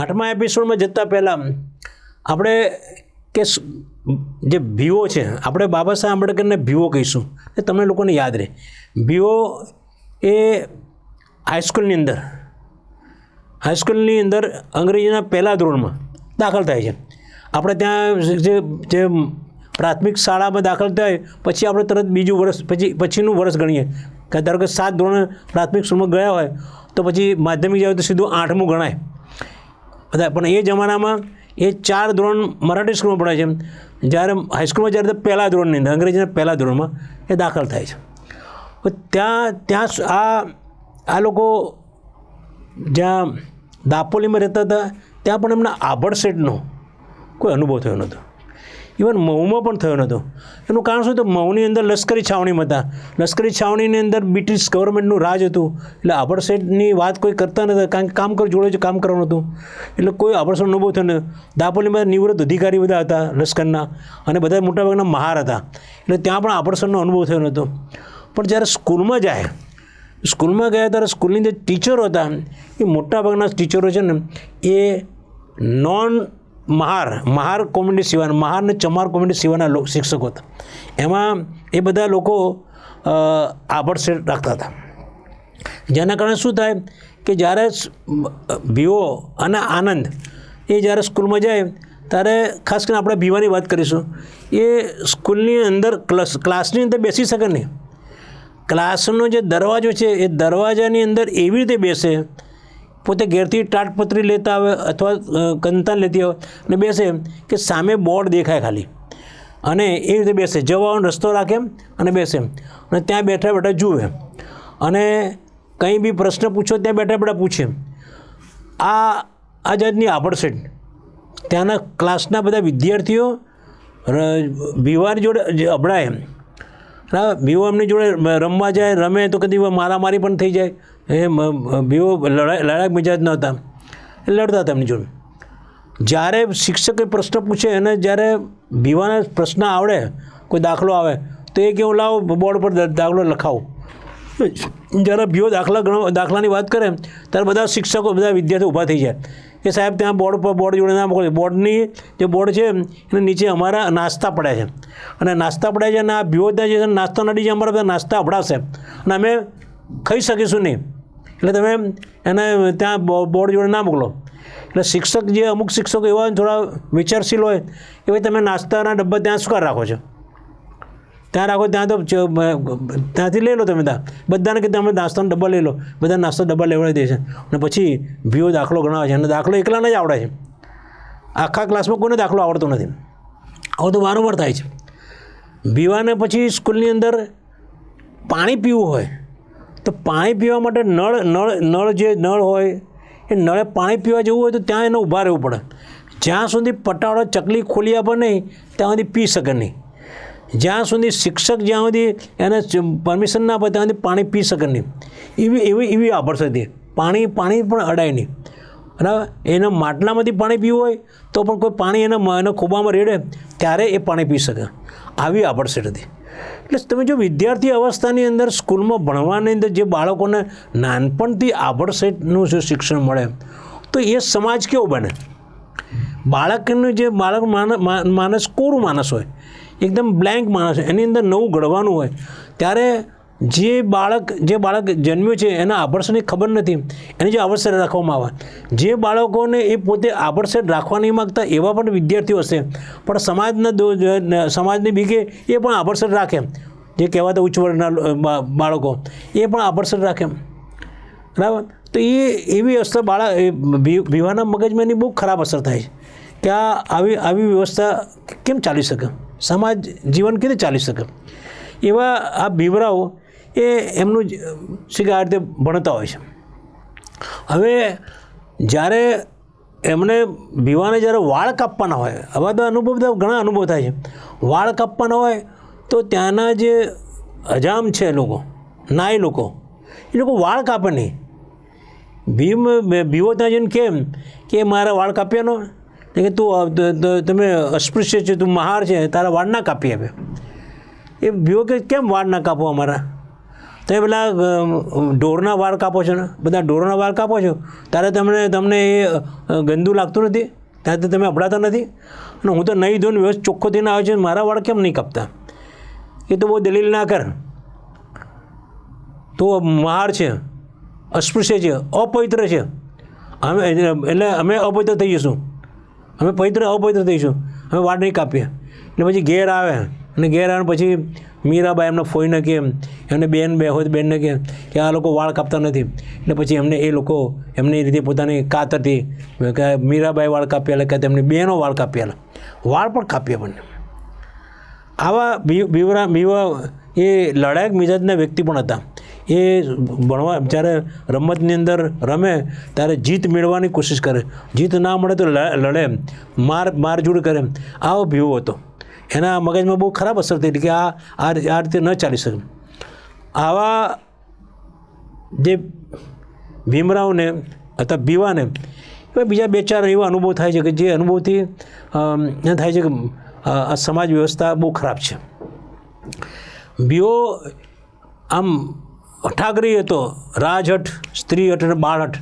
આઠમા એપિસોડમાં જતાં પહેલાં આપણે કે જે ભીવો છે, આપણે બાબા સાહેબ આંબેડકરને ભીવો કહીશું. એ તમને લોકોને યાદ રહે. ભીવો એ હાઈસ્કૂલની અંદર હાઈસ્કૂલની અંદર અંગ્રેજીના પહેલા ધોરણમાં દાખલ થાય છે. આપણે ત્યાં જે જે પ્રાથમિક શાળામાં દાખલ થાય, પછી આપણે તરત બીજું વર્ષ, પછી, પછીનું વર્ષ ગણીએ. કે ધારો કે સાત ધોરણ પ્રાથમિક સ્કૂલમાં ગયા હોય, તો પછી માધ્યમિક જાય તો સીધું આઠમું ગણાય. બધા, પણ એ જમાનામાં એ ચાર ધોરણ મરાઠી સ્કૂલમાં ભણાય છે. જ્યારે હાઈસ્કૂલમાં જ્યારે પહેલા ધોરણની અંદર, અંગ્રેજીના પહેલા ધોરણમાં એ દાખલ થાય છે. ત્યાં ત્યાં આ આ લોકો જ્યાં દાપોલીમાં રહેતા હતા, ત્યાં પણ એમના આભડ સેટનો કોઈ અનુભવ થયો નહોતો. ઇવન મહુમાં પણ થયો નહોતો એનું કારણ શું તો મહુની અંદર લશ્કરી છાવણીમાં હતા. લશ્કરી છાવણીની અંદર બ્રિટિશ ગવર્મેન્ટનું રાજ હતું. એટલે આભડસેટની વાત કોઈ કરતા નહોતા કારણ કે કામ કર જોડે જ કામ કરવાનું હતું. એટલે કોઈ આભડ સેટનો અનુભવ થયો નહીં દાપોલીમાં નિવૃત્ત અધિકારી બધા હતા લશ્કરના. અને બધા મોટાભાગના મહાર હતા. એટલે ત્યાં પણ આભડ અનુભવ થયો નહોતો પણ જ્યારે સ્કૂલમાં જાય સ્કૂલમાં ગયા ત્યારે સ્કૂલની જે ટીચરો હતા. એ મોટાભાગના ટીચરો છે ને, એ નોન મહાર મહાર કોમ્યુનિટી સિવાયના મહાર અને ચમાર કોમ્યુનિટી સિવાયના શિક્ષકો હતા. એમાં એ બધા લોકો અ, આભડ સેટ રાખતા હતા. જેના કારણે શું થાય કે જ્યારે ભીવો અને આનંદ એ જ્યારે સ્કૂલમાં જાય ત્યારે ખાસ કરીને આપણે ભીવાની વાત કરીશું એ સ્કૂલની અંદર ક્લાસ ક્લાસની અંદર બેસી શકે નહીં. ક્લાસનો જે દરવાજો છે એ દરવાજાની અંદર એવી રીતે બેસે પોતે ઘેરથી ટાટપત્રી લેતા આવે અથવા કંતાન લેતી આવે અને બેસે કે સામે બોર્ડ દેખાય ખાલી. અને એ રીતે બેસે. જવાનો રસ્તો રાખે અને બેસે અને ત્યાં બેઠા બેઠા જુએ. અને કંઈ બી પ્રશ્ન પૂછો ત્યાં બેઠા બેઠા પૂછે આ આ જાતની આભડસેટ ત્યાંના ક્લાસના બધા વિદ્યાર્થીઓ ભીવાની જોડે અભડાય ભીવામની જોડે રમવા જાય, રમે તો કદી મારામારી પણ થઈ જાય. એ ભીવો લડાઈ લડાઈ મિજાજ નહોતા એ લડતા હતા એમની જોડે. જ્યારે શિક્ષકે પ્રશ્ન પૂછે અને જ્યારે બીવાને પ્રશ્ન આવડે, કોઈ દાખલો આવે, તો એ કેવું લાવો, બોર્ડ પર દાખલો લખાવો. જ્યારે બીઓ દાખલા ગણો દાખલાની વાત કરે, ત્યારે બધા શિક્ષકો, બધા વિદ્યાર્થીઓ ઊભા થઈ જાય. કે સાહેબ, ત્યાં બોર્ડ પર, બોર્ડ જોડે ના મોકલે. બોર્ડની જે બોર્ડ છે, એને નીચે અમારા નાસ્તા પડ્યા છે. અને નાસ્તા પડ્યા છે અને આ બીઓ ત્યાં જે છે નાસ્તા નડી છે અમારા બધા નાસ્તા અભડાશે અને અમે ખાઈ શકીશું નહીં. એટલે તમે એને ત્યાં બોર્ડ જોડે ના મોકલો. એટલે શિક્ષક જે અમુક શિક્ષકો એવા હોય થોડા વિચારશીલ હોય એ ભાઈ તમે નાસ્તાના ડબ્બા ત્યાં શું રાખો છો? ત્યાં રાખો, ત્યાં તો ત્યાંથી લઈ લો તમે ત્યાં. બધાને કે તમે નાસ્તાનો ડબ્બા લઈ લો. બધા નાસ્તો ડબ્બા લેવડાવી દે છે. અને પછી ભીઓ દાખલો ગણાવે છે. અને દાખલો એકલાને જ આવડે છે. આખા ક્લાસમાં કોઈને દાખલો આવડતો નથી. આવું તો વારંવાર થાય છે. ભીવાને પછી સ્કૂલની અંદર પાણી પીવું હોય તો પાણી પીવા માટે નળ નળ નળ જે નળ હોય, એ નળે પાણી પીવા જવું હોય તો ત્યાં એને ઊભા રહેવું પડે. જ્યાં સુધી પટાળો ચકલી ખોલી આપે નહીં ત્યાં સુધી પી શકે નહીં. જ્યાં સુધી શિક્ષક જ્યાં સુધી એને પરમિશન ના આપે, ત્યાં સુધી પાણી પી શકે નહીં. એવી એવી એવી આભર હતી પાણી પાણી પણ અડાય નહીં. બરાબર એના માટલામાંથી પાણી પીવું હોય, તો પણ કોઈ પાણી એના એના ખોબામાં રેડે, ત્યારે એ પાણી પી શકે. આવી આભડસેટ હતી. એટલે તમે જો વિદ્યાર્થી અવસ્થાની અંદર સ્કૂલમાં ભણવાની અંદર જે બાળકોને નાનપણથી આભડસેટનું જો શિક્ષણ મળે, તો એ સમાજ કેવો બને? બાળકનું જે બાળક માન- મા- માનસ, કોરું માણસ હોય, એકદમ બ્લેન્ક માણસ હોય, એની અંદર નવું ઘડવાનું હોય, ત્યારે જે બાળક જે બાળક જન્મ્યું છે, એના આભડસની ખબર નથી. એને જે આભરસર રાખવામાં આવે. જે બાળકોને એ પોતે આભરસર રાખવા નહીં માગતા, એવા પણ વિદ્યાર્થીઓ હશે. પણ સમાજના દો- સમાજની બીકે એ પણ આભરસર રાખે. જે કહેવાતા ઉચ્ચ વર્ગના બાળકો, એ પણ આભરસર રાખે. બરાબર? તો એ એવી અસર બાળક ભીવાના મગજમાં એની બહુ ખરાબ અસર થાય છે. કે આ આવી આવી વ્યવસ્થા કેમ ચાલી શકે? સમાજ, જીવન કેવી ચાલી શકે? એવા આ ભીવરાઓ એ એમનું જ કે રીતે ભણતા હોય છે. હવે જ્યારે એમને ભીવાને જ્યારે વાળ કાપવાના હોય, આવા તો અનુભવ તો ઘણા અનુભવ થાય છે. વાળ કાપવાના હોય તો ત્યાંના જે હજામ છે લોકો, નાય લોકો, એ લોકો વાળ કાપે નહીં. ભીમ ભીવો ત્યાં જઈને કેમ કે મારા વાળ કાપ્યાનો કે ત- તમે અસ્પૃશ્ય છે, તું મહાર છે, તારા વાળ ના કાપી આપે. એ ભીવો કે કેમ વાળ ના કાપો અમારા? તમે પેલા ઢોરના વાળ કાપો છો ને? બધા ઢોરના વાળ કાપો છો? ત્યારે તમને તમને એ ગંદુ લાગતું નથી? ત્યારે તમે અભડાતા નથી? અને હું તો નહીં ધોઈને વ્યવસ્થિત ચોખ્ખો થઈને આવ્યો છે મારા વાળ કેમ નહીં કાપતા? એ તો બહુ દલીલ ના કર. તો મહાર છે, અસ્પૃશ્ય છે, અપવિત્ર છે. અમે, એટલે અમે અપવિત્ર થઈ જઈશું. અમે પવિત્ર અપવિત્ર થઈશું. અમે વાળ નહીં કાપીએ. એટલે પછી ઘેર આવે. અને ઘેર આવે પછી મીરાબાઈ એમના ફોઈને કે એમને બેન બે હોય તો બેનને કે કે આ લોકો વાળ કાપતા નથી. એટલે પછી એમને એ લોકો એમની રીતે પોતાની કાતરથી કે મીરાબાઈ વાળ કાપ્યા કે તેમની બેનો વાળ કાપ્યા વાળ પણ કાપ્યા બંને. આવા બીવરા, બીવા એ લડાયક મિજાજના વ્યક્તિ પણ હતા. એ ભણવા, જ્યારે રમતની અંદર રમે, ત્યારે જીત મેળવવાની કોશિશ કરે. જીત ના મળે તો લડે. માર, મારઝૂડ કરે. આવો ભીવો હતો. એના મગજમાં બહુ ખરાબ અસર થઈ કે આ આ રીતે ન ચાલી શકે. આવા જે ભીમરાવને અથવા ભીવાને એવા બીજા બે ચાર એવા અનુભવ થાય છે કે જે અનુભવથી એ થાય છે કે આ સમાજ વ્યવસ્થા બહુ ખરાબ છે. બીઓ આમ અઠાગરી હતો રાજહટ સ્ત્રીહટ અને બાળહઠ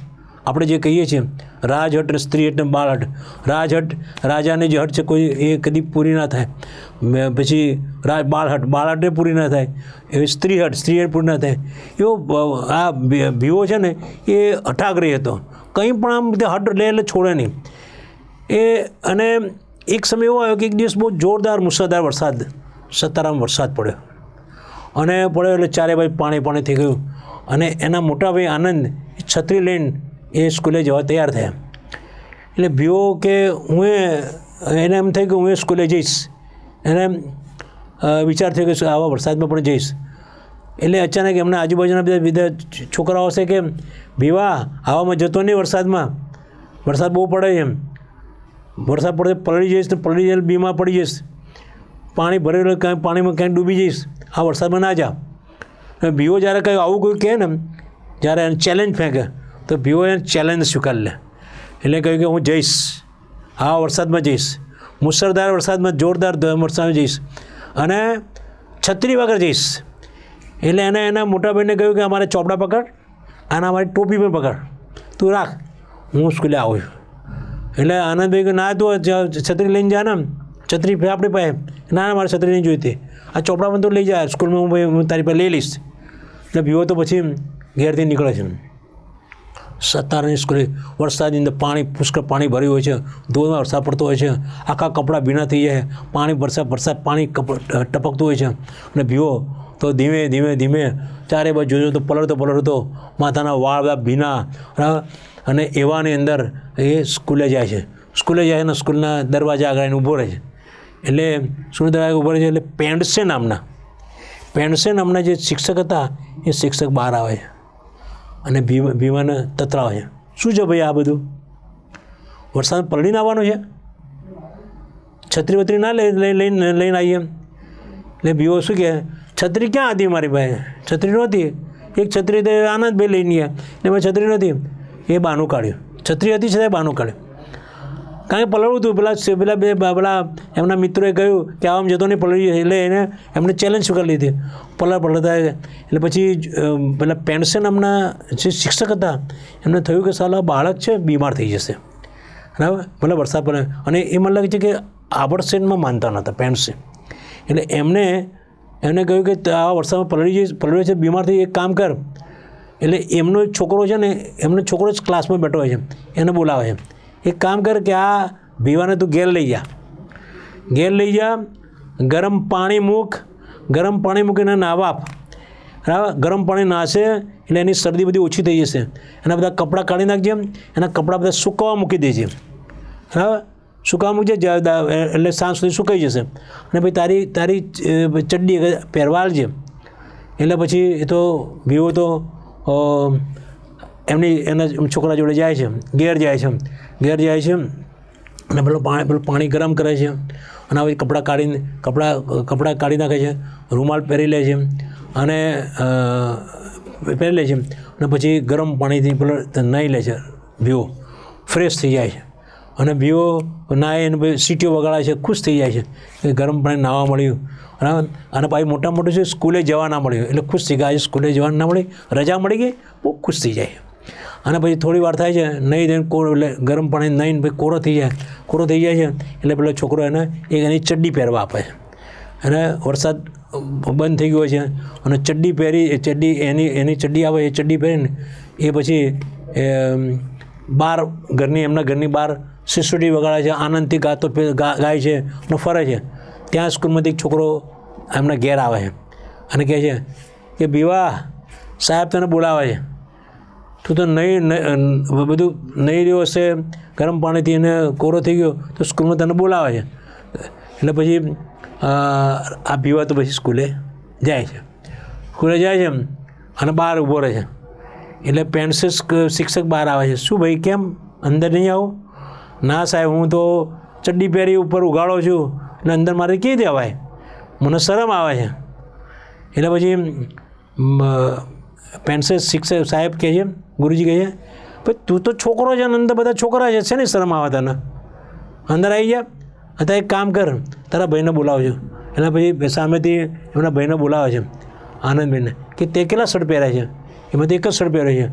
આપણે જે કહીએ છીએ રાજહટ અને સ્ત્રીહટ અને બાળહટ રાજહટ રાજાને જે હટ છે કોઈ એ કદી પૂરી ના થાય પછી રાજ બાળહટ બાળહટે પૂરી ના થાય એવી સ્ત્રી સ્ત્રીહટ સ્ત્રીહટ પૂરી ના થાય એવો આ ભીવો છે ને એ હઠાગ્રી હતો કંઈ પણ આમ રીતે હટ લે એટલે છોડે નહીં એ અને એક સમય એવો આવ્યો કે એક દિવસ બહુ જોરદાર મુસળધાર વરસાદ સતારામ વરસાદ પડ્યો અને પડ્યો એટલે ચારે બાજુ પાણી પાણી થઈ ગયું। અને એના મોટા ભાઈ આનંદ છત્રી લઈને એ સ્કૂલે જવા તૈયાર થયા. એટલે ભીઓ કે હું એને એમ થયું કે હું એ સ્કૂલે જઈશ. એને એમ, વિચાર થયો કે આવા વરસાદમાં પણ જઈશ. એટલે અચાનક એમના આજુબાજુના બધા બીજા છોકરાઓ હશે કે ભીવા આવામાં જતો નહીં વરસાદમાં. વરસાદ બહુ પડે છે એમ. વરસાદ પડે પલળી જઈશ તો પલળી જાય બીમાર પડી જઈશ. પાણી ભરેલું કાંઈ પાણીમાં ક્યાંય ડૂબી જઈશ. આ વરસાદમાં ના જા. ભીઓ જ્યારે કંઈ આવું કોઈ કહે ને જ્યારે એને ચેલેન્જ ફેંકે તો ભીઓ એને ચેલેન્જ સ્વીકારી લે. એટલે કહ્યું કે હું જઈશ. આ વરસાદમાં જઈશ. મુસળધાર વરસાદમાં જોરદાર વરસાદમાં જઈશ. અને છત્રી વગર જઈશ. એટલે એને એના મોટા ભાઈને કહ્યું કે અમારે ચોપડા પકડ, અને અમારી ટોપી પણ પકડ. તું રાખ. હું સ્કૂલે આવું છું. એટલે આનંદભાઈ કે ના, તું છત્રી લઈને જા ને છત્રી આપણી પાસે. ના ના, મારે છત્રી નહીં જોઈતી. આ ચોપડા પણ તું લઈ જા. સ્કૂલમાં હું તારી પાસે લઈ લઈશ. એટલે ભીઓ તો પછી ઘેરથી નીકળે છે સત્તારની સ્કૂલે વરસાદની અંદર પાણી, પુષ્કળ પાણી ભર્યું હોય છે. ધોધમાં વરસાદ પડતો હોય છે. આખા કપડાં ભીના થઈ જાય. પાણી વરસાદ વરસાદ, પાણી ટપકતું હોય છે. અને ભીવો તો ધીમે ધીમે ધીમે ચારે બાજુ જોજો તો પલળતો પલળતો માથાના વાળ ભીના અને એવાની અંદર એ સ્કૂલે જાય છે. સ્કૂલે જાય અને સ્કૂલના દરવાજા આગળ ઊભો રહે છે. એટલે સ્કૂલ દરવાજા ઊભો રહે છે? એટલે પેન્ડસે નામના. પેન્ડસે નામના જે શિક્ષક હતા, એ શિક્ષક બહાર આવે છે. અને ભીમ ભીમાને તતરાવ છે. શું છે ભાઈ આ બધું? વરસાદ પલળીને આવવાનું છે? છત્રી વત્રી ના લઈ લઈ, લઈને લઈને આવીએ એટલે ભીવો શું કહે? છત્રી ક્યાં હતી મારી પાસે? છત્રી નહોતી. એક છત્રી તે આનંદભાઈ લઈને ગયા એટલે મેં છત્રી નથી એ બાનું કાઢ્યું. છત્રી હતી છતાં બાનું કાઢ્યું. કારણ કે પલળવું હતું, પેલા પેલા બે પેલા એમના મિત્રોએ કહ્યું કે આમ જતો નહીં, પલળી. એટલે એને. એમને ચેલેન્જ સ્વીકારી લીધી? પલળ પલળતા એટલે પછી પેલા પેન્શન નામના જે શિક્ષક હતા, એમને થયું કે સાલા બાળક છે, બીમાર થઈ જશે. બરાબર? ભલે વરસાદ પડે. અને એ મને લાગે છે કે આબડસેનમાં માનતા નહોતા પેન્ટસે એટલે એમને એમને કહ્યું કે આ વરસાદમાં પલળી જઈશ, પલળ્યો છે, બીમાર થઈ, એક કામ કર. એટલે એમનો છોકરો છે ને, એમનો છોકરો જ ક્લાસમાં બેઠો હોય છે. એને બોલાવે છે. એક કામ કર કે આ ભીવાને તું ઘેર લઈ જા. ઘેર લઈ જા, ગરમ પાણી મૂક, ગરમ પાણી મૂકીને નાવા આપ. ગરમ પાણી નાશે એટલે એની શરદી બધી ઓછી થઈ જશે. એના બધા કપડાં કાઢી નાખજે, એના કપડાં બધા સૂકવા મૂકી દેજે. બરાબર? સૂકવા મૂકજે એટલે સાંજ સુધી સુકાઈ જશે. અને પછી તારી તારી ચડ્ડી પહેરવા આવજે એટલે પછી એ તો ભીવો તો એમની એના છોકરા જોડે જાય છે, ઘેર જાય છે, ઘેર જાય છે અને પેલું પાણી પેલું પાણી ગરમ કરે છે અને હવે કપડાં કાઢીને કપડાં કપડાં કાઢી નાખે છે, રૂમાલ પહેરી લે છે અને પહેરી લે છે અને પછી ગરમ પાણીથી પેલો નાહી લે છે, ભીવો, ફ્રેશ થઈ જાય છે. અને ભીઓ નાય અને પછી સીટીઓ વગાડે છે, ખુશ થઈ જાય છે કે ગરમ પાણી નાહવા મળ્યું. અને અને પાછી મોટા મોટું છે, સ્કૂલે જવા ના મળ્યું, એટલે ખુશ થઈ ગયા. સ્કૂલે જવા ના મળી, રજા મળી ગઈ, બહુ ખુશ થઈ જાય. અને પછી થોડી વાર થાય છે, નહીં થઈને કોરો એટલે ગરમ પાણી નહીં પછી કોરો થઈ જાય. કોરો થઈ જાય છે એટલે પેલો છોકરો એને એક એની ચડ્ડી પહેરવા આપે. છે અને વરસાદ બંધ થઈ ગયો છે અને ચડ્ડી પહેરી, એ ચડ્ડી એની એની ચડ્ડી આવે એ ચડ્ડી પહેરીને એ પછી બહાર ઘરની, એમના ઘરની બહાર સિસોટી વગાડે છે, આનંદથી ગાતો ગાય છે અને ફરે છે. ત્યાં સ્કૂલમાંથી એક છોકરો એમના ઘેર આવે છે અને કહે છે કે બીવા સાહેબ તને બોલાવે છે. તું તો નહીં બધું નહીં રહ્યો હશે, ગરમ પાણીથી એને કોરો થઈ ગયો, તો સ્કૂલમાં તને બોલાવે છે. એટલે પછી આ પીવા તો પછી સ્કૂલે જાય છે. સ્કૂલે જાય છે અને બહાર ઊભો રહે છે. એટલે પેન્સિલ શિક્ષક બહાર આવે છે. શું ભાઈ, કેમ અંદર નહીં આવું? ના સાહેબ, હું તો ચડ્ડી પહેરી ઉપર ઉગાડો છું, અને અંદર મારે કેવી દેવાય મને શરમ આવે છે. એટલે પછી મ, પેન્સિલ શિક્ષક સાહેબ કહે છે ગુરુજી કહે છે ભાઈ તું તો છોકરો છે અંદર બધા છોકરા છે ને શરમ આવે તને? અંદર આવી જા અત્યારે એક કામ કર તારા ભાઈને બોલાવજો. એટલે પછી સામેથી એમના ભાઈને બોલાવે છે આનંદભાઈને કે તે કેટલા શર્ટ પહેર્યા છે? એમાંથી એક જ શર્ટ પહેર્યો છે.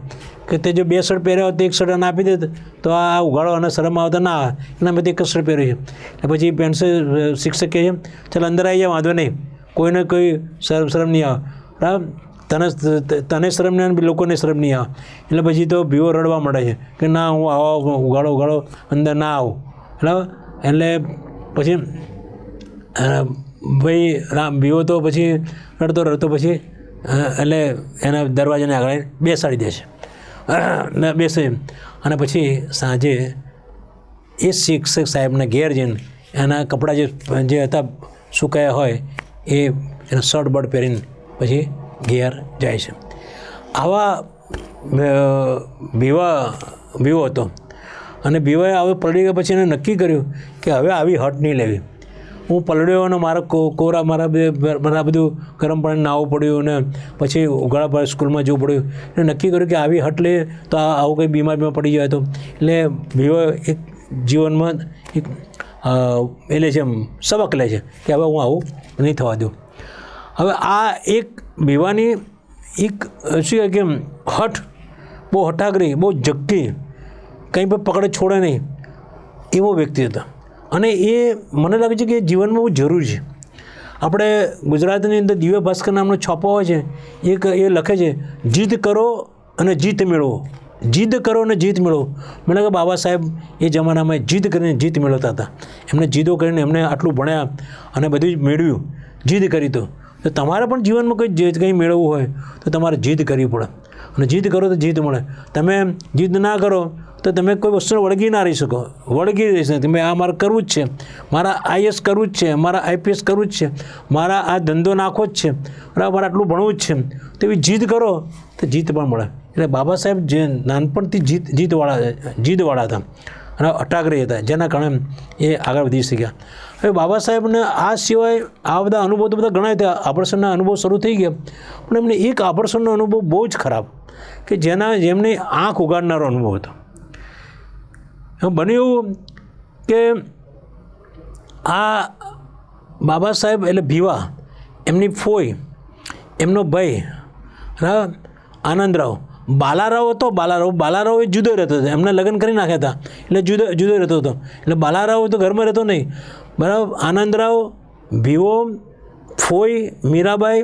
કે તે જો બે શર્ટ પહેર્યા હોય તો એક શર્ટ એને આપી દે તો આ ઉઘાડો અને શરમ આવતા ના આવે. એનામાંથી એક જ શર્ટ પહેર્યો છે. એટલે પછી પેન્સિલ શિક્ષક કહે છે ચાલ અંદર આવી જાય વાંધો નહીં. કોઈને કોઈ શરમ શરમ નહીં આવે. બરાબર? તને તને શરમ નહીં આવે લોકોને શરમ નહીં આવે. એટલે પછી તો ભીવો રડવા મળે છે કે ના, હું આવો ઉગાડો ઉગાડો, અંદર ના આવું. બરાબર? એટલે પછી ભાઈ રામ ભીવો તો પછી રડતો રડતો પછી એટલે એના દરવાજાને આગળ બેસાડી દે છે. ને બેસે અને પછી સાંજે એ શિક્ષક સાહેબના ઘેર જઈને એના કપડાં જે જે હતા, સુકાયા હોય, એ એના શર્ટ બર્ટ પહેરીને પછી ઘેર જાય છે. આવા ભીવા ભીવો હતો. અને ભીવાએ હવે પલળી ગયા પછી એને નક્કી કર્યું કે હવે આવી હટ નહીં લેવી. હું પલળ્યો અને મારા કોરા મારા બે, મારા બધું ગરમ પાણી નાહવું પડ્યું અને પછી ઉઘાડા પર સ્કૂલમાં જવું પડ્યું. એટલે નક્કી કર્યું કે આવી હટ લે તો આવું કંઈ બીમાર બીમાર પડી જાય તો. એટલે ભીવો એક જીવનમાં એક એ લે છે સબક લે છે કે હવે હું આવું નહીં થવા દઉં. હવે આ એક ભીવાની એક શું કે હઠ બહુ હઠાગરી બહુ જગ્ગી કંઈ પણ પકડે છોડે નહીં, એવો વ્યક્તિ હતા. અને એ મને લાગે છે કે જીવનમાં બહુ જરૂરી છે. આપણે ગુજરાતની અંદર દિવ્ય ભાસ્કર નામનો છાપો હોય છે, એક એ લખે છે જીદ કરો અને જીત મેળવો. જીદ કરો અને જીત મેળવો. મને કે બાબા સાહેબ એ જમાનામાં જીદ કરીને જીત મેળવતા હતા. એમને જીદો કરીને એમને આટલું ભણ્યા અને બધું જ મેળવ્યું. જીદ કરી તો. તો તમારે પણ જીવનમાં કંઈ જે કંઈ મેળવવું હોય, તો તમારે જીદ કરવી પડે. અને જીદ કરો તો જીત મળે. તમે જીદ ના કરો, તો તમે કોઈ વસ્તુને વળગી ના રહી શકો. વળગી રહી શકો. તમે આ મારે કરવું જ છે. મારા આઈએસ કરવું જ છે. મારા આઈપીએસ કરવું જ છે. મારા આ ધંધો નાખવો જ છે. બરાબર આટલું ભણવું જ છે. તો એવી જીદ કરો, તો જીત પણ મળે. એટલે બાબા સાહેબ જે નાનપણથી જીત જીતવાળા જીદવાળા હતા. અને અટાગરી હતા, જેના કારણે એ આગળ વધી શક્યા. હવે બાબા સાહેબને આ સિવાય આ બધા અનુભવ તો બધા ઘણા હતા આભર્ષણના અનુભવ શરૂ થઈ ગયા, પણ એમને એક આભર્ષણનો અનુભવ બહુ જ ખરાબ, કે જેના જેમની આંખ ઉગાડનારો અનુભવ હતો. બન્યું કે આ બાબા સાહેબ એટલે ભીવા, એમની ફોઈ, એમનો ભાઈ આનંદરાવ બાલારાવ હતો બાલારાવ બાલારાવ એ જુદો રહેતો હતો. એમને લગ્ન કરી નાખ્યા હતા. એટલે જુદો જુદો રહેતો હતો. એટલે બાલારાવ તો ઘરમાં રહેતો નહીં. બરાબર? આનંદરાવ, ભીવો, ફોઈ, મીરાબાઈ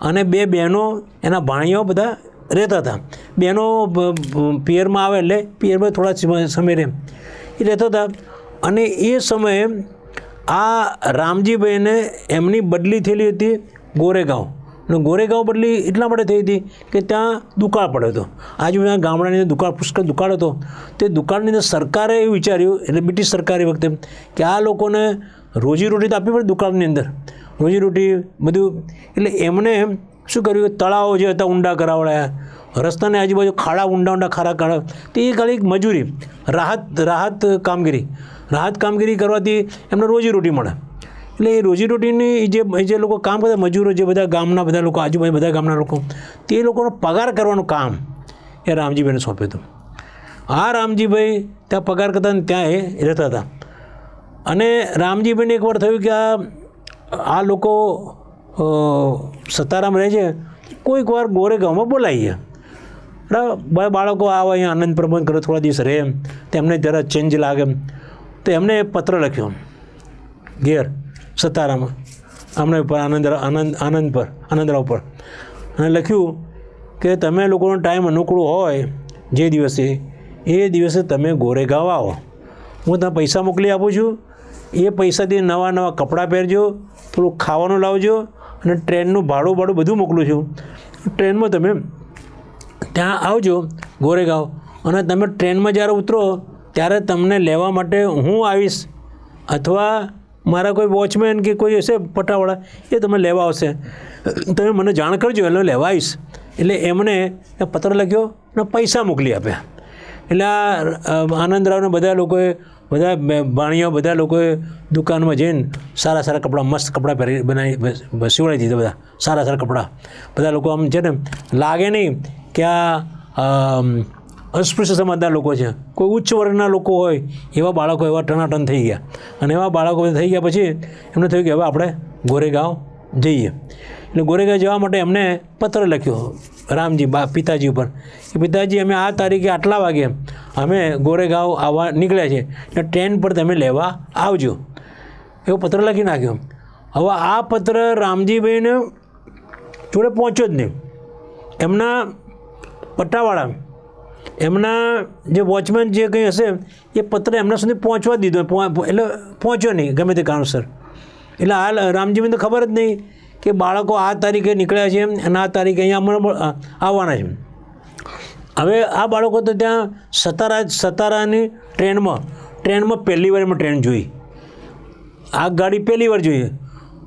અને બે બહેનો એના ભાણીઓ બધા રહેતા હતા. બહેનો પિયરમાં આવે એટલે પિયરમાં થોડા સમય રહે. એ રહેતા હતા. અને એ સમયે આ રામજીભાઈને એમની બદલી થયેલી હતી ગોરેગાંવ. અને ગોરેગાંવ બદલી એટલા માટે થઈ હતી કે ત્યાં દુકાળ પડ્યો હતો. આજુબાજુના ગામડાની અંદર દુકાળ પુષ્કળ દુકાળ હતો. તે દુકાળની અંદર સરકારે એવું વિચાર્યું, એટલે બ્રિટિશ સરકારે વખતે કે આ લોકોને રોજીરોટી તો આપવી પડે દુકાળની અંદર. રોજીરોટી બધું, એટલે એમણે શું કર્યું? તળાવો જે હતા ઊંડા કરાવડાયા. રસ્તાની આજુબાજુ ખાડા ઊંડા ઊંડા ખાડા. કાઢા તે એ ખાલી એક મજૂરી, રાહત રાહત કામગીરી. રાહત કામગીરી કરવાથી એમને રોજીરોટી મળે. એટલે એ રોજીરોટીની જે જે લોકો કામ કરતા મજૂરો જે બધા ગામના બધા લોકો, આજુબાજુ બધા ગામના લોકો, તે લોકોનો પગાર કરવાનું કામ એ રામજીભાઈને સોંપ્યું હતું. આ રામજીભાઈ ત્યાં પગાર કરતા ત્યાં એ રહેતા હતા. અને રામજીભાઈને એકવાર થયું કે આ આ લોકો સતારામ રહે છે, કોઈક વાર ગોરેગાંવમાં બોલાવીએ. બરાબર બાળકો આવે અહીંયા આનંદ પ્રબંધ કરે, થોડા દિવસ રહે તેમને જરા ચેન્જ લાગે તો એમને પત્ર લખ્યો ઘેર. સતારામાં અમને ઉપર, આનંદ આનંદ આનંદ પર, આનંદરાવ પર અને લખ્યું કે તમે લોકોનો ટાઈમ અનુકૂળ હોય જે દિવસે, એ દિવસે તમે ગોરેગાંવ આવો હું તમને પૈસા મોકલી આપું છું, એ પૈસાથી નવા નવા કપડાં પહેરજો થોડું ખાવાનું લાવજો અને ટ્રેનનું ભાડું ભાડું બધું મોકલું છું. ટ્રેનમાં તમે ત્યાં આવજો ગોરેગાંવ અને તમે ટ્રેનમાં જ્યારે ઉતરો, ત્યારે તમને લેવા માટે હું આવીશ. અથવા મારા કોઈ વોચમેન કે કોઈ હશે પટાવાળા, એ તમે લેવા આવશે. તમે મને જાણ કરજો, એટલે લેવા આવીશ. એટલે એમણે એ પત્ર લખ્યો અને પૈસા મોકલી આપ્યા. એટલે આ આનંદરાવને બધા લોકોએ, બધા ભાણીઓ બધા લોકોએ દુકાનમાં જઈને સારા સારા કપડાં, મસ્ત કપડાં પહેરી, બનાવી સીવડાવી દીધા બધા, સારા સારા કપડાં. બધા લોકો આમ છે ને, લાગે નહીં કે આ અસ્પૃશ્ય સમાજના લોકો છે. કોઈ ઉચ્ચ વર્ગના લોકો હોય, એવા બાળકો એવા ટનાટન થઈ ગયા. અને એવા બાળકો થઈ ગયા પછી એમને થયું કે હવે આપણે ગોરેગાંવ જઈએ. એટલે ગોરેગાંવ જવા માટે એમને પત્ર લખ્યો રામજી બા, પિતાજી ઉપર કે પિતાજી, અમે આ તારીખે આટલા વાગે અમે ગોરેગાંવ આવવા નીકળ્યા છે એટલે ટ્રેન પર તમે લેવા આવજો. એવો પત્ર લખી નાખ્યો. હવે આ પત્ર રામજીભાઈને જોડે પહોંચ્યો જ નહીં. એમના પટ્ટાવાળા એમના જે વોચમેન જે કંઈ હશે, એ પત્ર એમના સુધી પહોંચવા દીધો. એટલે પહોંચ્યો નહીં, ગમે તે કારણસર. એટલે હાલ રામજીભાઈને તો ખબર જ નહીં કે બાળકો આ તારીખે નીકળ્યા છે એમ, અને આ તારીખે અહીંયા હમણાં આવવાના છે હવે આ બાળકો તો ત્યાં સતારા, સતારાની ટ્રેનમાં ટ્રેનમાં પહેલી વાર એમાં ટ્રેન જોઈ. આ ગાડી પહેલી વાર જોઈએ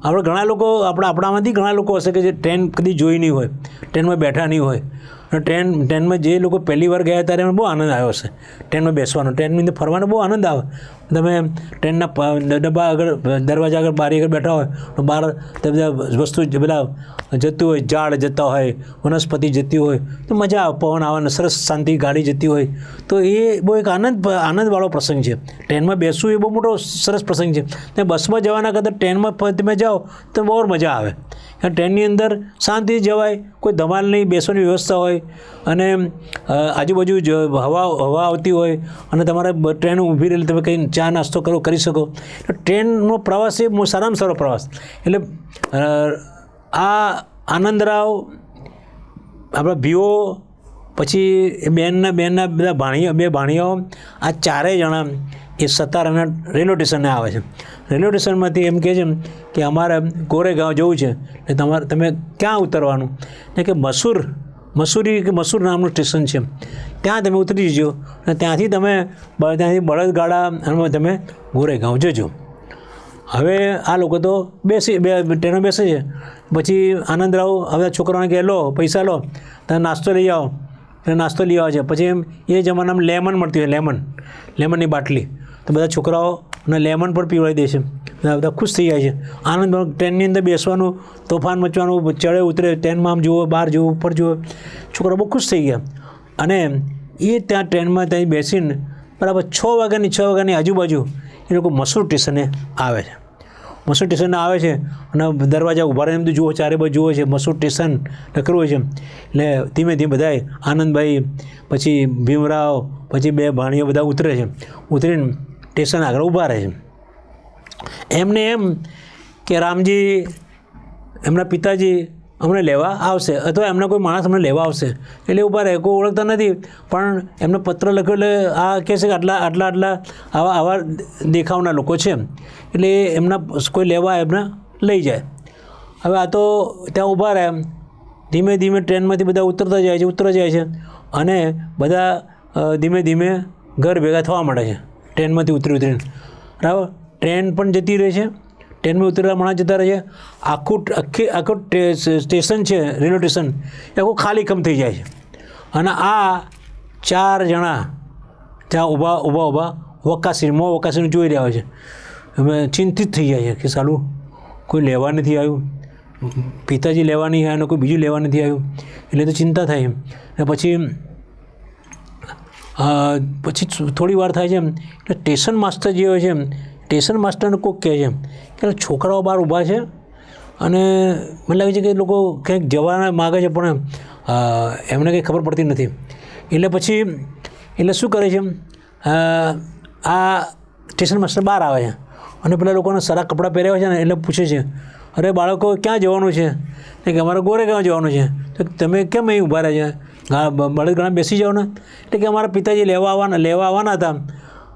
આપણે ઘણા લોકો, આપણા, આપણામાંથી ઘણા લોકો હશે કે જે ટ્રેન કદી જોઈ નહીં હોય, ટ્રેનમાં બેઠા નહીં હોય. ટ્રેન, ટ્રેનમાં જે લોકો પહેલી વાર ગયા ત્યારે બહુ આનંદ આવ્યો હશે. ટ્રેનમાં બેસવાનો ટ્રેનની અંદર ફરવાનો બહુ આનંદ આવે. તમે ટ્રેનના ડબ્બા આગળ, દરવાજા આગળ બારી આગળ બેઠા હોય, તો બહાર તે બધા વસ્તુ બધા જતું હોય, ઝાડ જતા હોય, વનસ્પતિ જતી હોય, તો મજા આવે, પવન આવે સરસ શાંતિ ગાડી જતી હોય. તો એ બહુ એક આનંદ આનંદવાળો પ્રસંગ છે. ટ્રેનમાં બેસવું એ બહુ મોટો સરસ પ્રસંગ છે. ને બસમાં જવાના કરતાં ટ્રેનમાં તમે જાઓ, તો બહુ મજા આવે. કારણ ટ્રેનની અંદર શાંતિ જવાય, કોઈ ધમાલ નહીં, બેસવાની વ્યવસ્થા હોય, અને આજુબાજુ હવા હવા આવતી હોય, અને તમારે ટ્રેન ઊભી રહેલી, તમે કંઈ ચા નાસ્તો કરો, કરી શકો. ટ્રેનનો પ્રવાસ એ સારામાં સારો પ્રવાસ. એટલે આ આનંદરાવ, આપણા ભીઓ, પછી એ બેનના બેનના બધા ભાણીઓ, બે ભાણીઓ, આ ચારેય જણા એ સતારાના રેલવે સ્ટેશને આવે છે. રેલવે સ્ટેશનમાંથી એમ કહે છે કે અમારે કોરેગાંવ જવું છે. એટલે તમારે, તમે ક્યાં ઉતરવાનું? એટલે કે મસૂર મસૂરી કે મસૂર નામનું સ્ટેશન છે ત્યાં તમે ઉતરી જજો અને ત્યાંથી તમે ત્યાંથી બળદગાડા અને તમે ગોરેગાંવ જજો. હવે આ લોકો તો બેસી, બે, ટ્રેનો બેસે છે. પછી આનંદરાવ હવે છોકરાઓને કહે, લો, પૈસા લો. તમે નાસ્તો લઈ આવો. એટલે નાસ્તો લઈ આવે છે. પછી એમ, એ જમાનામાં લેમન મળતી હોય, લેમન. લેમનની બાટલી. તો બધા છોકરાઓને લેમન પણ પીવડાવી દે છે બધા ખુશ થઈ જાય છે. આનંદ ટ્રેનની અંદર બેસવાનું, તોફાન મચવાનું, ચડે ઉતરે ટ્રેનમાં આમ જુઓ, બહાર જુઓ, ઉપર જુઓ, છોકરા બહુ ખુશ થઈ ગયા. અને એ ત્યાં ટ્રેનમાં ત્યાં બેસીને બરાબર છ વાગ્યાની છ વાગ્યાની આજુબાજુ એ લોકો મસૂર સ્ટેશને આવે છે. મસૂર સ્ટેશને આવે છે અને દરવાજા ઊભા રહીને બધું જુઓ, ચારે બાજુ જુઓ છે, મસૂર સ્ટેશન લખેલું હોય છે એટલે ધીમે ધીમે બધાએ આનંદભાઈ, પછી ભીમરાવ, પછી બે ભાણીઓ બધા ઉતરે છે. ઉતરીને સ્ટેશન આગળ ઊભા રહે છે. એમને એમ કે રામજી, એમના પિતાજી અમને લેવા આવશે અથવા એમના કોઈ માણસ અમને લેવા આવશે. એટલે ઊભા રહે કોઈ ઓળખતા નથી, પણ એમને પત્ર લખ્યો એટલે આ કહે છે કે આટલા આટલા આટલા આવા આવા દેખાવના લોકો છે. એટલે એમના કોઈ લેવા એમને લઈ જાય. હવે આ તો ત્યાં ઊભા રહે ધીમે ધીમે ટ્રેનમાંથી બધા ઉતરતા જાય છે, ઉતરતા જાય છે અને બધા ધીમે ધીમે ઘર ભેગા થવા માંડે છે, ટ્રેનમાંથી ઉતરી ઉતરીને. બરાબર? ટ્રેન પણ જતી રહે છે. ટ્રેનમાં ઉતરેલા માણસ જતા રહે છે. આખું આખી, આખું સ્ટેશન છે, રેલવે સ્ટેશન, એ આખું ખાલી કમ થઈ જાય છે. અને આ ચાર જણા ત્યાં ઊભા ઊભા ઊભા વકાસી મો વકાસીને જોઈ રહ્યા હોય છે. અમે ચિંતિત થઈ જાય છે કે સાલું કોઈ લેવા નથી આવ્યું. પિતાજી લેવા નહીં આવ્યા અને કોઈ બીજું લેવા નથી આવ્યું. એટલે તો ચિંતા થાય અને પછી પછી થોડી વાર થાય છે એમ. એટલે સ્ટેશન માસ્ટર જે હોય છે સ્ટેશન માસ્ટરને કોક કહે છે કે છોકરાઓ બહાર ઊભા છે અને મને લાગે છે કે લોકો ક્યાંક જવાના માગે છે, પણ એમને કંઈ ખબર પડતી નથી. એટલે પછી, એટલે શું કરે છે આ સ્ટેશન માસ્ટર બહાર આવે છે અને પેલા લોકોને સારા કપડાં પહેર્યા હોય છે ને, એટલે પૂછે છે, અરે, બાળકો, ક્યાં જવાનું છે? કે, અમારે ગોરેગાંવ જવાનું છે. તો તમે કેમ અહીં ઊભા રહ્યા છે? બળદ ઘણા બેસી જાઓ ને. એટલે કે, અમારા પિતાજી લેવા આવવાના લેવા આવવાના હતા,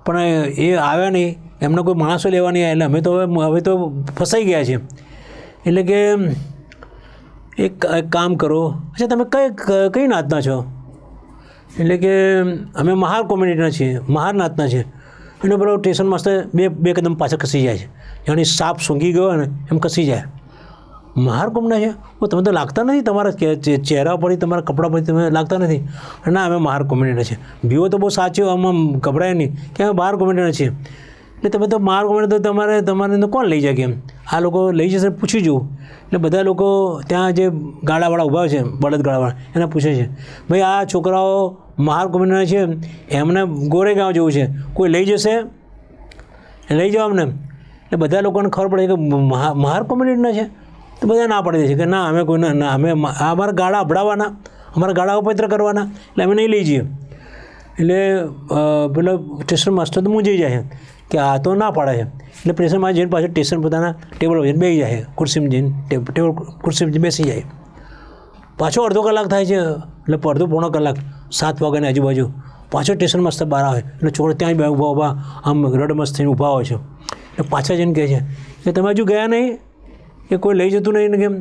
પણ એ આવ્યા નહીં. એમને કોઈ માણસો લેવા નહીં આવ્યા એટલે અમે તો હવે હવે તો ફસાઈ ગયા છીએ. એટલે કે, એક કામ કરો. અચ્છા, તમે કઈ કઈ નાતના છો? એટલે કે, અમે મહાર કોમ્યુનિટીના છીએ. મહાર નાતના છીએ. એનો બરાબર સ્ટેશન માસ્તર બે બે કદમ પાછળ ખસી જાય છે. જાણે સાપ સૂંઘી ગયો ને એમ ખસી જાય. મહાર કોમના છે? ઓ, તમે તો લાગતા નથી તમારા ચહેરા પરથી, તમારા કપડાં પરથી તમે લાગતા નથી? ના, અમે મહાર કોમ્યુનિટીના છે બીઓ તો બહુ સાચી આમ ગભરાય નહીં. કે અમે બહાર કોમ્યુનિટીના છીએ. એટલે તમે તો મહાર મળે તો તમારે તમારે કોણ લઈ જાય કેમ આ લોકો લઈ જશે, પૂછી જવું એટલે બધા લોકો ત્યાં જે ગાડાવાળા ઊભા છે, બળદ ગાડાવાળા એને પૂછે છે, ભાઈ, આ છોકરાઓ મહાર કોમ્યુનિટીના છે એમને ગોરેગાંવ જવું છે. કોઈ લઈ જશે? લઈ જાઓ અમને. એટલે બધા લોકોને ખબર પડે કે મહા મહાર કોમ્યુનિટીના છે. તો બધા ના પાડી દે છે કે ના, અમે કોઈ ના અમે અમારા ગાડા અભડાવવાના અમારા ગાડા પવિત્ર કરવાના, એટલે અમે નહીં લઈ જઈએ. એટલે પેલો સ્ટેશન માસ્ટર તો મૂંઝાઈ જાય. કે આ તો ના પાડે છે. એટલે પ્રેશરમાં જઈને પાછળ સ્ટેશન પોતાના ટેબલ પર બેસી જાય ખુરશીમાં જઈને ટેબલ ખુરશીમાં બેસી જાય. પાછો અડધો કલાક થાય છે. એટલે અડધો પોણો કલાક, સાત વાગ્યાની આજુબાજુ પાછો સ્ટેશન મસ્ત બહાર આવે. એટલે છોકરો ત્યાં જ ઊભા ઊભા આમ રડમસ્ત થઈને ઊભા હોય છે. એટલે પાછા જઈને કહે છે કે તમે હજુ ગયા નહીં? કે કોઈ લઈ જતું નહીં ને કેમ?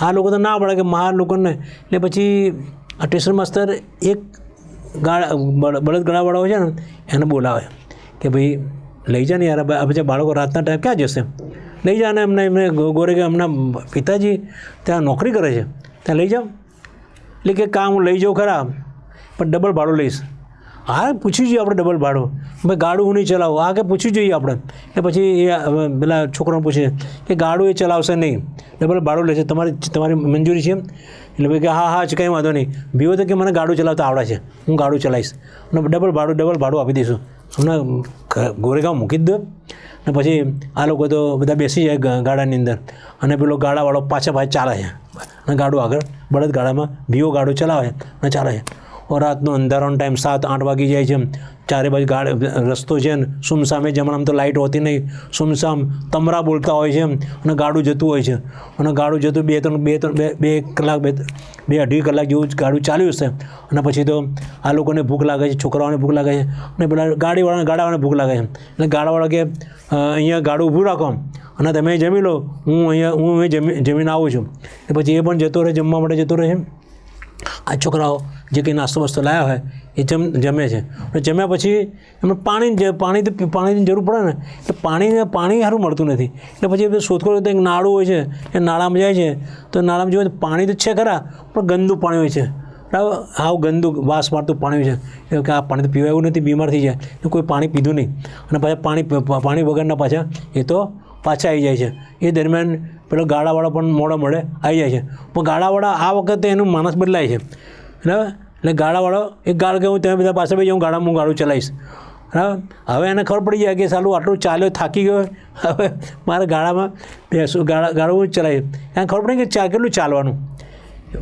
આ લોકો તો ના પડે કે મહાર લોકોને. એટલે પછી આ સ્ટેશન માસ્તર એક ગાળા બળદ ગળાવાળો છે ને, એને બોલાવે કે ભાઈ લઈ જા ને યાર. પછી બાળકો રાતના ટાઈમ ક્યાં જશે? લઈ જા અને એમને એમને ગોરે કે એમના પિતાજી ત્યાં નોકરી કરે છે. ત્યાં લઈ જાઓ. એટલે કે કામ હું લઈ જાઉં ખરા, પણ ડબલ ભાડું લઈશ. હા, પૂછી જોઈએ આપણે ડબલ ભાડું. ભાઈ, ગાડું હું નહીં ચલાવું. આ કે પૂછવું જોઈએ આપણે. એ પછી એ પેલા છોકરાને પૂછે કે ગાડું એ ચલાવશે નહીં. ડબલ ભાડું લેશે. તમારી તમારી મંજૂરી છે એટલે ભાઈ કે હા હા, કંઈ વાંધો નહીં. બીવો તો કે મને ગાડું ચલાવતા આવડે છે. હું ગાડું ચલાવીશ. અને ડબલ ભાડું ડબલ ભાડું આપી દઈશું. હમણાં ગોરેગાંવ મૂકી દો. અને પછી આ લોકો તો બધા બેસી જાય ગાડાની અંદર. અને પેલો ગાડાવાળો પાછા પાછા ચાલે છે. અને ગાડું આગળ, બળદ ગાડામાં ભીવો ગાડું ચલાવે અને ચાલે છે. રાતનો અંધારાનો ટાઈમ સાત, આઠ વાગી જાય છે ચારે બાજુ ગાડ રસ્તો છે ને સુમસામે જમણામાં તો લાઇટ હોતી નહીં સુમસામ તમરા બોલતા હોય છે અને ગાડું જતું હોય છે. અને ગાડું જતું બે ત્રણ બે ત્રણ બે બે કલાક, બે બે અઢી કલાક જેવું ગાડું ચાલ્યું હશે. અને પછી તો આ લોકોને ભૂખ લાગે છે, છોકરાઓને ભૂખ લાગે છે અને પેલા ગાડીવાળાને ગાડાવાળાને ભૂખ લાગે છે. એટલે ગાડાવાળા કે અહીંયા ગાડું ઊભું રાખો અને તમે જમી લો, હું અહીંયા હું અહીં જમી જમીને આવું છું. એ પછી એ પણ જતો રહે, જમવા માટે જતો રહે છે આ છોકરાઓ જે કંઈ નાસ્તો વાસ્તો લાવ્યા હોય એ જમ જમે છે. જમ્યા પછી એમને પાણી પાણી પાણીની જરૂર પડે ને, એટલે પાણીને પાણી સારું મળતું નથી. એટલે પછી એ શોધખોળ એક નાળું હોય છે, એ નાળામાં જાય છે, તો નાળામાં જોઈએ પાણી તો છે ખરા, પણ ગંદુ પાણી હોય છે. બરાબર? હાવ ગંદુ, વાસ મારતું પાણી હોય છે. કે આ પાણી તો પીવા એવું નથી, બીમાર થઈ જાય. કોઈ પાણી પીધું નહીં. અને પાછા પાણી પાણી વગરના પાછા એ તો પાછા આવી જાય છે. એ દરમિયાન પેલો ગાળાવાળા પણ મોડા મોડે આવી જાય છે. પણ ગાળાવાળા આ વખતે એનું માણસ બદલાય છે. બરાબર? એટલે ગાળાવાળો એક ગાળ કે હું તમે બધા પાસે ભાઈ હું ગાડામાં હું ગાડું ચલાવીશ. બરાબર? હવે એને ખબર પડી જાય કે સાલું આટલું ચાલ્યો થાકી ગયો. હવે મારે ગાળામાં બેસું, ગાળા, ગાળું ચલાવી એને ખબર પડી કે ચા કેટલું ચાલવાનું?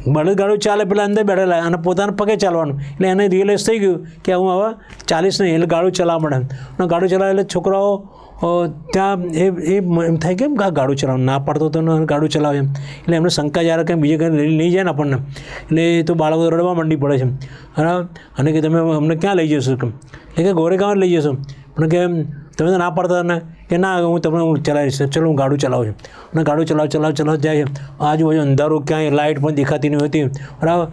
બળદ ગાડું ચાલે પેલા અંદર બેઠેલા અને પોતાના પગે ચાલવાનું. એટલે એને રિયલાઇઝ થઈ ગયું કે હું હવે ચાલીસ નહીં, એટલે ગાડું ચલાવવા માંડે. અને ગાડું ચલાવે એટલે છોકરાઓ ત્યાં એ એમ થાય કેમ આ ગાડું ચલાવવાનું? ના પાડતો તો ગાડું ચલાવે એમ. એટલે એમને શંકા જ્યારે કંઈ બીજે કંઈ લઈ લઈ જાય ને આપણને. એટલે એ તો બાળકો રડવા માંડી પડે છે બરાબર અને કે તમે અમને ક્યાં લઈ જશો કેમ એટલે કે ગોરેગાંવ લઈ જશો પણ કે તમે તો ના પાડતા ને કે ના, હું તમને હું ચલાવીશ ચલો હું ગાડું ચલાવું છું. અને ગાડું ચલાવ ચલાવ ચલાવ જાય છે. આજુબાજુ અંધારું, ક્યાંય લાઇટ પણ દેખાતી નહીં હોતી. બરાબર?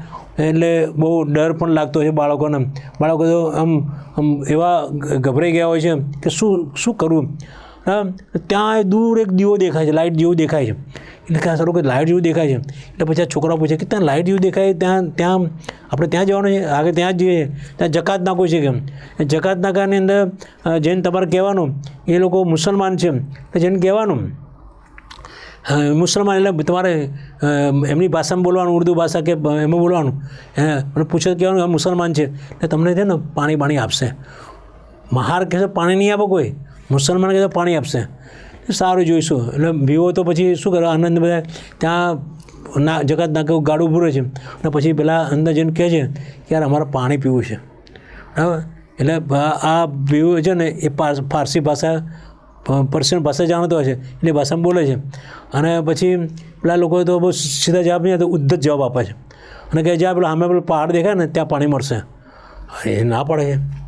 એટલે બહુ ડર પણ લાગતો છે બાળકોને. બાળકો તો આમ આમ એવા ગભરાઈ ગયા હોય છે કે શું શું કરવું ત્યાં દૂર એક દીવો દેખાય છે લાઇટ જેવું દેખાય છે. એટલે કે સારું કે લાઇટ જેવું દેખાય છે. એટલે પછી આ છોકરા પૂછે કે ત્યાં લાઇટ જેવું દેખાય? ત્યાં ત્યાં આપણે ત્યાં જવાનું છે? આગળ ત્યાં જ જઈએ. ત્યાં જકાત નાખવું છે કેમ? જકાત નાકાની અંદર જેને તમારે કહેવાનું, એ લોકો મુસલમાન છે. તો જેને કહેવાનું મુસલમાન એટલે તમારે એમની ભાષામાં બોલવાનું, ઉર્દુ ભાષા કે એમાં બોલવાનું? હે મને પૂછે કહેવાનું મુસલમાન છે. એટલે તમને છે ને પાણી પાણી આપશે. મહાર કહેશે પાણી નહીં આપો કોઈ? મુસલમાન કહેતા પાણી આપશે. સારું જોઈશું. એટલે વિવો તો પછી શું કરે? આનંદ બધા ત્યાં ના જગત ના કેવું ગાડું ભૂરે છે. અને પછી પેલા અંદર જઈને કહે છે કે, યાર, અમારે પાણી પીવું છે. બરાબર? એટલે આ- ભીવો છે ને, એ પાર- ફારસી ભાષા પર્શિયન ભાષા જાણતો હોય છે. એટલે ભાષામાં બોલે છે. અને પછી પેલા લોકો તો બહુ સીધા જવાબ નહીં આપતા, ઉદ્ધત જવાબ આપે છે. અને કહે જ્યાં પેલા અમે પેલો પહાડ દેખાય ને, ત્યાં પાણી મળશે. એ ના પડે. છે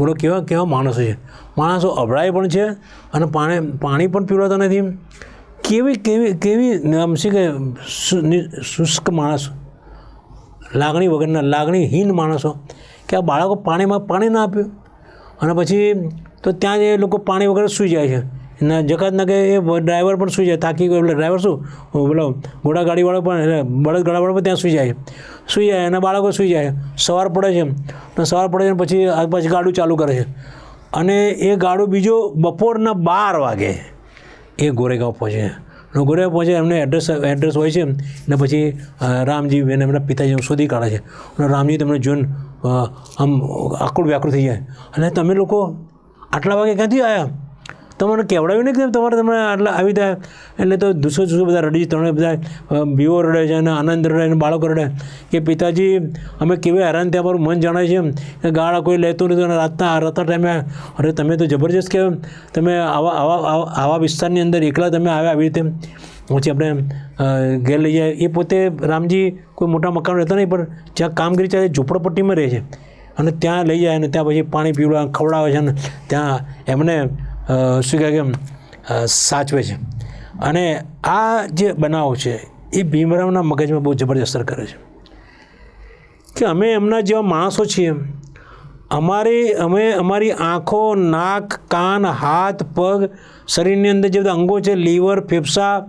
બોલો, કેવા કેવા માણસો છે? માણસો અભળાય પણ છે અને પાણી પાણી પણ પીવડાતા નથી. કેવી કેવી કેવી આમ શું કે શુષ્ક માણસ? લાગણી વગરના, લાગણીહીન માણસો. કે આ બાળકો પાણીમાં પાણી ના આપ્યું અને પછી તો ત્યાં જ એ લોકો પાણી વગર સૂઈ જાય છે. ના, જકાતના કે એ ડ્રાઈવર પણ સૂઈ જાય ગયો એટલે ડ્રાઈવર શું? બોલો ઘોડા ગાડીવાળો પણ, એટલે બળદ ગાડાવાળો પણ ત્યાં સૂઈ જાય. સૂઈ જાય અને બાળકો સૂઈ જાય. સવાર પડે છે અને સવાર પડે છે પછી પછી ગાડું ચાલુ કરે છે. અને એ ગાડું બીજો બપોરના બાર વાગે એ ગોરેગાંવ પહોંચે. અને ગોરેગાંવ પહોંચે, એમને એડ્રેસ એડ્રેસ હોય છે ને પછી રામજી બેન એમના પિતાજી શોધી કાઢે છે. અને રામજી તમને જોઈને આમ આકુળ વ્યાકુળ થઈ જાય. અને તમે લોકો આટલા વાગે ક્યાંથી આવ્યા તમારે કહેવડાવ્યું નહીં કે તમારે તમે આટલા આવી થાય એટલે તો દુસો દુસો બધા રડી ત્રણે બધા બીઓ રડે છે અને આનંદ રડે અને બાળકો રડે. કે પિતાજી, અમે કેવી હેરાન થયા, અમારું મન જણાય છે કે ગાળા કોઈ લેતું નથી અને રાતના રાતના ટાઈમે અરે તમે તો જબરજસ્ત કે તમે આવા આવા, આવા- વિસ્તારની અંદર એકલા તમે આવ્યા આવી રીતે પછી આપણે ઘેર લઈ જાય. એ પોતે રામજી કોઈ મોટા મકાન રહેતા નહીં, પણ જ્યાં કામગીરી ચાલે ઝૂંપડપટ્ટીમાં રહે છે. અને ત્યાં લઈ જાય અને ત્યાં પછી પાણી પીવડા ખવડાવે છે અને ત્યાં એમને શું કહેવાય કે સાચવે છે. અને આ જે બનાવ છે, એ ભીમરાવના મગજમાં બહુ જબરજસ્ત અસર કરે છે. કે અમે એમના જેવા માણસો છીએ. અમારી, અમે, અમારી આંખો, નાક, કાન, હાથ, પગ, શરીરની અંદર જે બધા અંગો છે, લીવર, ફેફસા,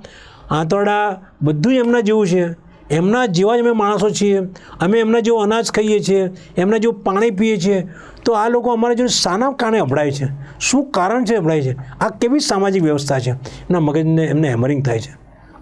આંતરડા બધું એમના જેવું છે. એમના જેવા જ અમે માણસો છીએ. અમે એમના જેવું અનાજ ખાઈએ છીએ, એમના જેવું પાણી પીએ છીએ. તો આ લોકો અમારા જેવું સાના કારણે અભડાય છે? શું કારણ છે અભડાય છે? આ કેવી સામાજિક વ્યવસ્થા છે? એમના મગજને એમને હેમરિંગ થાય છે.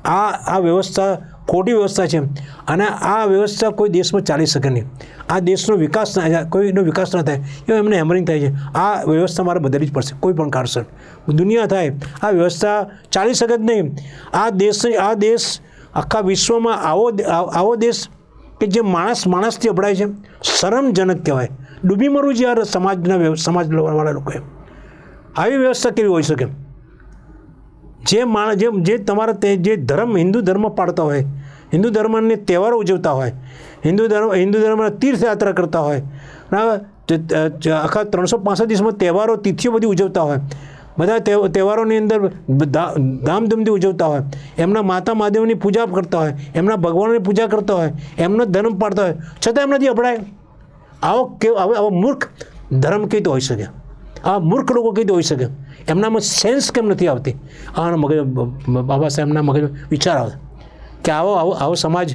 આ આ વ્યવસ્થા ખોટી વ્યવસ્થા છે. અને આ વ્યવસ્થા કોઈ દેશમાં ચાલી શકે નહીં. આ દેશનો વિકાસ ના કોઈનો વિકાસ ના થાય, એવું એમને હેમરિંગ થાય છે. આ વ્યવસ્થા મારે બદલવી જ પડશે, કોઈ પણ કારણસર. દુનિયા થાય, આ વ્યવસ્થા ચાલી શકે જ નહીં. આ દેશ આ દેશ આખા વિશ્વમાં આવો આવો દેશ કે જે માણસ માણસથી અભડાય છે. શરમજનક કહેવાય. ડૂબી મરવું જ્યારે યાર સમાજના સમાજ વાળા લોકોએ. આવી વ્યવસ્થા કેવી હોઈ શકે? જે માણસ જે જે તમારા તે જે ધર્મ, હિન્દુ ધર્મ પાળતા હોય, હિન્દુ ધર્મને તહેવારો ઉજવતા હોય, હિન્દુ ધર્મ હિન્દુ ધર્મના તીર્થયાત્રા કરતા હોય આખા ત્રણસો પાંસઠ દિવસમાં તહેવારો, તિથિઓ બધી ઉજવતા હોય બધા તહેવારોની અંદર ધામધૂમથી ઉજવતા હોય. એમના માતા મહાદેવની પૂજા કરતા હોય. એમના ભગવાનની પૂજા કરતા હોય. એમનો ધર્મ પાડતા હોય. છતાં એમ નથી અપડાય આવો કે આવો આવો મૂર્ખ ધર્મ કઈ હોઈ શકે? આ મૂર્ખ લોકો કઈ હોઈ શકે? એમનામાં સેન્સ કેમ નથી આવતી? આ મગજ, બાબા સાહેબના મગજ વિચાર આવે. કે આવો આવો આવો સમાજ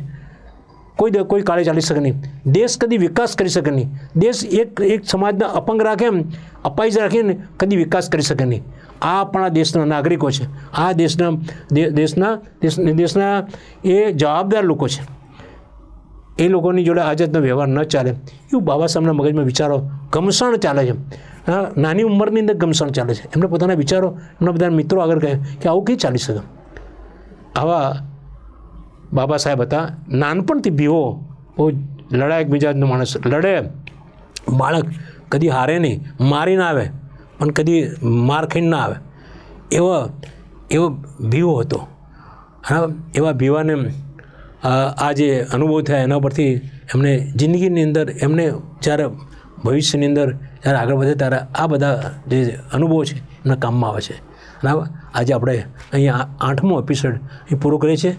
કોઈ કોઈ કાર્ય ચાલી શકે નહીં. દેશ કદી વિકાસ કરી શકે નહીં. દેશ એક એક સમાજના અપંગ રાખે એમ અપાઈજ રાખીને કદી વિકાસ કરી શકે નહીં. આ આપણા દેશના નાગરિકો છે. આ દેશના દેશના, દેશ, દેશના એ જવાબદાર લોકો છે. એ લોકોની જોડે આ જાતનો વ્યવહાર ન ચાલે. એવું બાબા સાહેબના મગજમાં વિચારો ગમસણ ચાલે છે. નાની ઉંમરની અંદર ઘમસણ ચાલે છે. એમને પોતાના વિચારો એમના બધા મિત્રો આગળ કહે કે આવું કંઈ ચાલી શકે? આવા બાબા સાહેબ હતા. નાનપણથી ભીવો. બહુ લડાયક મિજાજનો માણસ. લડે બાળક કદી હારે નહીં. મારી ના આવે. પણ કદી માર ખાઈને ના આવે. એવો એવો ભીવો હતો. હા, એવા ભીવાને આ જે અનુભવ થયા એના પરથી એમને જિંદગીની અંદર એમને જ્યારે ભવિષ્યની અંદર જ્યારે આગળ વધે ત્યારે આ બધા જે અનુભવો છે એમના કામમાં આવે છે. બરાબર? આજે આપણે અહીંયા આઠમો એપિસોડ એ પૂરો કરીએ છીએ.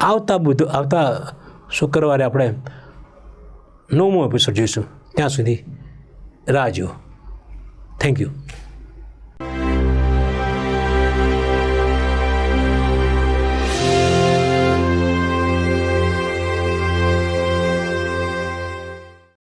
આવતા બુધ આવતા શુક્રવારે આપણે નવમો એપિસોડ જોઈશું. ત્યાં સુધી રાહ જુઓ. Thank you